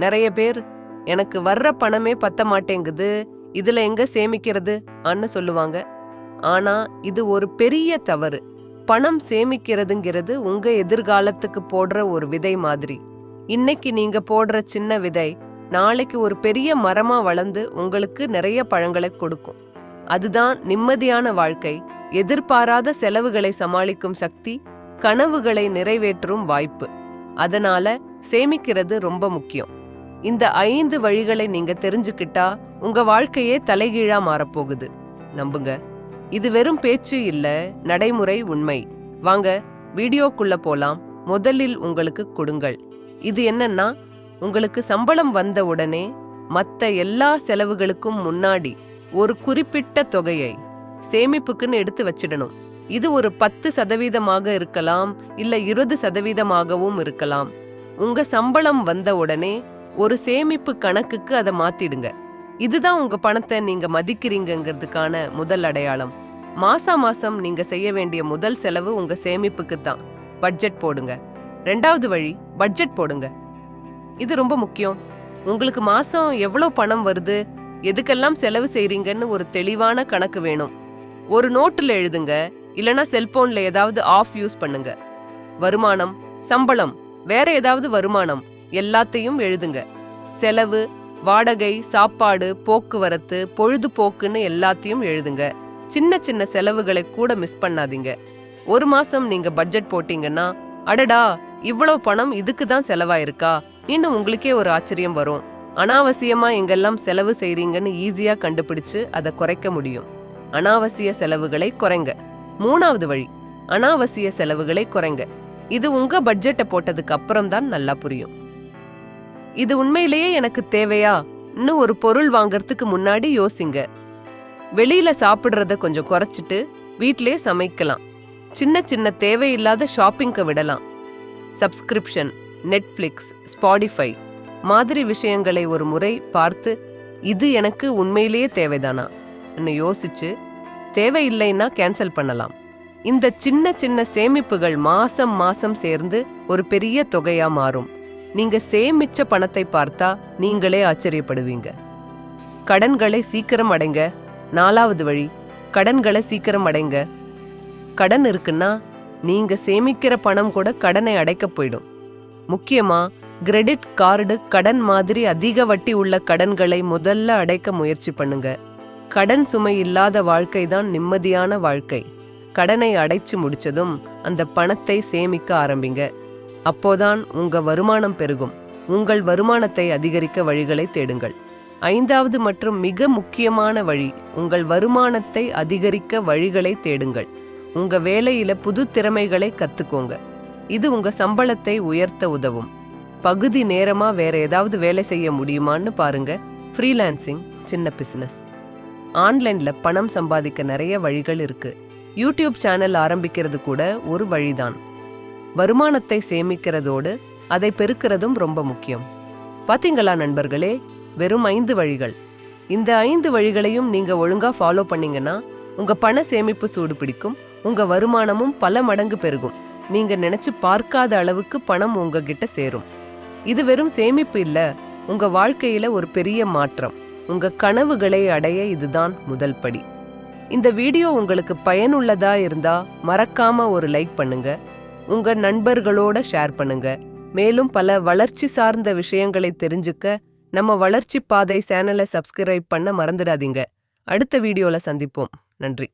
நிறைய பேர் எனக்கு வர்ற பணமே பத்த மாட்டேங்குது இதுல எங்க சேமிக்கிறது? அன்னு சொல்லுவாங்க. ஆனா இது ஒரு பெரிய தவறு. பணம் சேமிக்கிறதுங்கிறது உங்க எதிர்காலத்துக்கு போடுற ஒரு விதை மாதிரி. இன்னைக்கு நீங்க போடுற சின்ன விதை நாளைக்கு ஒரு பெரிய மரமா வளர்ந்து உங்களுக்கு நிறைய பழங்களை கொடுக்கும். அதுதான் நிம்மதியான வாழ்க்கை எதிர்பாராத செலவுகளை சமாளிக்கும் சக்தி கனவுகளை நிறைவேற்றும் வாய்ப்பு. அதனால சேமிக்கிறது ரொம்ப முக்கியம். இந்த ஐந்து வழிகளை நீங்க தெரிஞ்சுக்கிட்டா உங்க வாழ்க்கையே தலைகீழா மாறப்போகுது. நம்புங்க. இது வெறும் பேச்சு இல்ல நடைமுறை உண்மை. வாங்க வீடியோக்குள்ள போலாம். முதலில் உங்களுக்கு கொடுங்கள். இது என்னன்னா உங்களுக்கு சம்பளம் வந்த உடனே மத்த எல்லா செலவுகளுக்கும் முன்னாடி ஒரு குறிப்பிட்ட தொகையை சேமிப்புக்குன்னு எடுத்து வச்சிடணும். இது ஒரு பத்து சதவீதமாக இருக்கலாம் இல்ல இருபது சதவீதமாகவும் இருக்கலாம். உங்க சம்பளம் வந்த உடனே ஒரு சேமிப்பு கணக்குக்கு அதை மாத்திடுங்க. இதுதான் உங்க பணத்தை நீங்க மதிக்கிறீங்கங்கிறதுக்கான முதல் அடையாளம். மாசா மாசம் நீங்க செய்ய வேண்டிய முதல் செலவு உங்க சேமிப்புக்கு தான். பட்ஜெட் போடுங்க. ரெண்டாவது வழி பட்ஜெட் போடுங்க. இது ரொம்ப முக்கியம். உங்களுக்கு மாசம் எவ்வளவு பணம் வருது எதுக்கெல்லாம் செலவு செய்றீங்கன்னு ஒரு தெளிவான கணக்கு வேணும். ஒரு நோட்டில் எழுதுங்க இல்லனா செல்போன்ல ஏதாவது ஆஃப் யூஸ் பண்ணுங்க. வருமானம் சம்பளம் வேற ஏதாவது வருமானம். எல்லாத்தையும் எழுதுங்க. செலவு வாடகை சாப்பாடு போக்குவரத்து பொழுதுபோக்குன்னு எல்லாத்தையும் எழுதுங்க. சின்ன சின்ன செலவுகளை கூட மிஸ் பண்ணாதீங்க. ஒரு மாசம் நீங்க பட்ஜெட் போட்டீங்கன்னா அடடா இவ்வளவு பணம் இதுக்கு தான் செலவாயிருக்கா? இன்னும் உங்களுக்கே ஒரு ஆச்சரியம் வரும். அனாவசியமா எங்கெல்லாம் செலவு செய்றீங்கன்னு ஈஸியா கண்டுபிடிச்சு அதை குறைக்க முடியும். அனாவசிய செலவுகளை குறைங்க. மூணாவது வழி அனாவசிய செலவுகளை குறைங்க. இது உங்க பட்ஜெட்டை போட்டதுக்கு அப்புறம் தான் நல்லா புரியும். இது உண்மையிலேயே எனக்கு தேவையா? இன்னும் ஒரு பொருள் வாங்கறதுக்கு முன்னாடி யோசிங்க. வெளியில சாப்பிடுறத கொஞ்சம் குறைச்சிட்டு வீட்டிலே சமைக்கலாம். சின்ன சின்ன தேவையில்லாத ஷாப்பிங்க்கு விடலாம். சப்ஸ்கிரிப்ஷன் நெட்ஃப்ளிக்ஸ் ஸ்பாடிஃபை மாதிரி விஷயங்களை ஒரு முறை பார்த்து இது எனக்கு உண்மையிலேயே தேவைதானா? யோசிச்சு தேவையில்லைன்னா கேன்சல் பண்ணலாம். இந்த சின்ன சின்ன சேமிப்புகள் மாசம் மாசம் சேர்ந்து ஒரு பெரிய தொகையா மாறும். நீங்க சேமிச்ச பணத்தை பார்த்தா நீங்களே ஆச்சரியப்படுவீங்க. கடன்களை சீக்கிரம் அடைங்க. நாலாவது வழி கடன்களை சீக்கிரம் அடைங்க. கடன் இருக்குன்னா நீங்க சேமிக்கிற பணம் கூட கடனை அடைக்க போயிடும். முக்கியமா கிரெடிட் கார்டு கடன் மாதிரி அதிக வட்டி உள்ள கடன்களை முதல்ல அடைக்க முயற்சி பண்ணுங்க. கடன் சுமை இல்லாத வாழ்க்கை தான் நிம்மதியான வாழ்க்கை. கடனை அடைச்சு முடிச்சதும் அந்த பணத்தை சேமிக்க ஆரம்பிங்க. அப்போதான் உங்க வருமானம் பெருகும். உங்கள் வருமானத்தை அதிகரிக்க வழிகளை தேடுங்கள். ஐந்தாவது மற்றும் மிக முக்கியமான வழி உங்கள் வருமானத்தை அதிகரிக்க வழிகளை தேடுங்கள். உங்க வேலையில புது திறமைகளை கத்துக்கோங்க. இது உங்க சம்பளத்தை உயர்த்த உதவும். பகுதி நேரமா வேற ஏதாவது வேலை செய்ய முடியுமான்னு பாருங்க. ஃப்ரீலான்சிங் சின்ன பிசினஸ். ஆன்லைன்ல பணம் சம்பாதிக்க நிறைய வழிகள் இருக்கு. யூடியூப் சேனல் ஆரம்பிக்கிறது கூட ஒரு வழிதான். வருமானத்தை சேமிக்கிறதோடு அதை பெருக்கிறதும் ரொம்ப முக்கியம். பாத்தீங்களா நண்பர்களே வெறும் ஐந்து வழிகள். இந்த ஐந்து வழிகளையும் நீங்க ஒழுங்கா ஃபாலோ பண்ணீங்கன்னா உங்க பண சேமிப்பு சூடு பிடிக்கும் உங்க வருமானமும் பல மடங்கு பெருகும். நீங்க நினைச்சு பார்க்காத அளவுக்கு பணம் உங்ககிட்ட சேரும். இது வெறும் சேமிப்பு இல்ல உங்க வாழ்க்கையில ஒரு பெரிய மாற்றம். உங்க கனவுகளை அடைய இதுதான் முதல் படி. இந்த வீடியோ உங்களுக்கு பயனுள்ளதா இருந்தா மறக்காம ஒரு லைக் பண்ணுங்க. உங்க நண்பர்களோட ஷேர் பண்ணுங்க. மேலும் பல வளர்ச்சி சார்ந்த விஷயங்களை தெரிஞ்சுக்க நம்ம வளர்ச்சி பாதை சேனலை சப்ஸ்கிரைப் பண்ண மறந்துடாதீங்க. அடுத்த வீடியோல சந்திப்போம். நன்றி.